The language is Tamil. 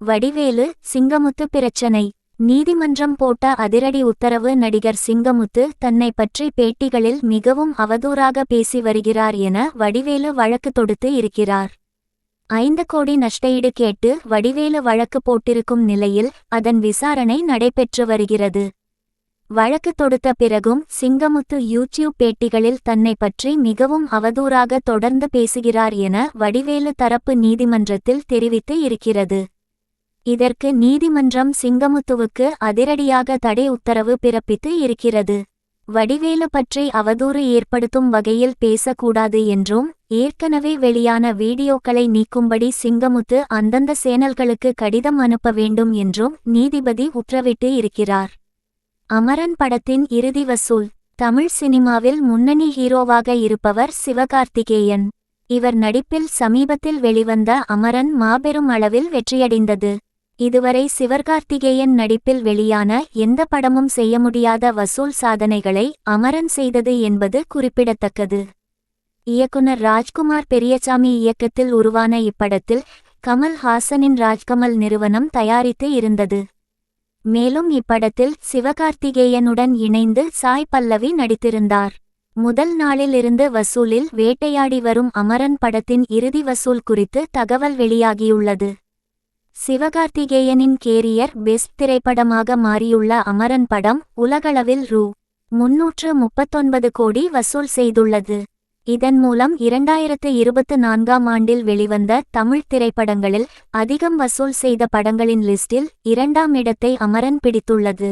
வடிவேலு சிங்கமுத்து பிரச்சனை. நீதிமன்றம் போட்ட அதிரடி உத்தரவு நடிகர் சிங்கமுத்து தன்னை பற்றி பேட்டிகளில் மிகவும் அவதூறாக பேசி வருகிறார் என வடிவேலு வழக்கு தொடுத்து இருக்கிறார். ஐந்து கோடி நஷ்டஈடு கேட்டு வடிவேலு வழக்கு போட்டிருக்கும் நிலையில் அதன் விசாரணை நடைபெற்று வருகிறது. வழக்கு தொடுத்த பிறகும் சிங்கமுத்து யூடியூப் பேட்டிகளில் தன்னை பற்றி மிகவும் அவதூறாக தொடர்ந்து பேசுகிறார் என வடிவேலு தரப்பு நீதிமன்றத்தில் தெரிவித்து இருக்கிறது. இதற்கு நீதிமன்றம் சிங்கமுத்துவுக்கு அதிரடியாக தடை உத்தரவு பிறப்பித்து இருக்கிறது. வடிவேலு பற்றி அவதூறு ஏற்படுத்தும் வகையில் பேசக்கூடாது என்றும் ஏற்கனவே வெளியான வீடியோக்களை நீக்கும்படி சிங்கமுத்து அந்தந்த சேனல்களுக்கு கடிதம் அனுப்ப வேண்டும் என்றும் நீதிபதி உத்தரவிட்டு இருக்கிறார். அமரன் படத்தின் இறுதி வசூல் தமிழ் சினிமாவில் முன்னணி ஹீரோவாக இருப்பவர் சிவகார்த்திகேயன். இவர் நடிப்பில் சமீபத்தில் வெளிவந்த அமரன் மாபெரும் அளவில் வெற்றியடைந்தது. இதுவரை சிவகார்த்திகேயன் நடிப்பில் வெளியான எந்த படமும் செய்ய முடியாத வசூல் சாதனைகளை அமரன் செய்தது என்பது குறிப்பிடத்தக்கது. இயக்குனர் ராஜ்குமார் பெரியசாமி இயக்கத்தில் உருவான இப்படத்தில் கமல் ஹாசனின் ராஜ்கமல் நிறுவனம் தயாரித்து இருந்தது. மேலும் இப்படத்தில் சிவகார்த்திகேயனுடன் இணைந்து சாய் பல்லவி நடித்திருந்தார். முதல் நாளிலிருந்து வசூலில் வேட்டையாடி வரும் அமரன் படத்தின் இறுதி வசூல் குறித்து தகவல் வெளியாகியுள்ளது. சிவகார்த்திகேயனின் கேரியர் பெஸ்ட் திரைப்படமாக மாறியுள்ள அமரன் படம் உலகளவில் ரூ. முன்னூற்று முப்பத்தொன்பது கோடி வசூல் செய்துள்ளது. இதன் மூலம் இரண்டாயிரத்து இருபத்து நான்காம் ஆண்டில் வெளிவந்த தமிழ் திரைப்படங்களில் அதிகம் வசூல் செய்த படங்களின் லிஸ்டில் இரண்டாம் இடத்தை அமரன் பிடித்துள்ளது.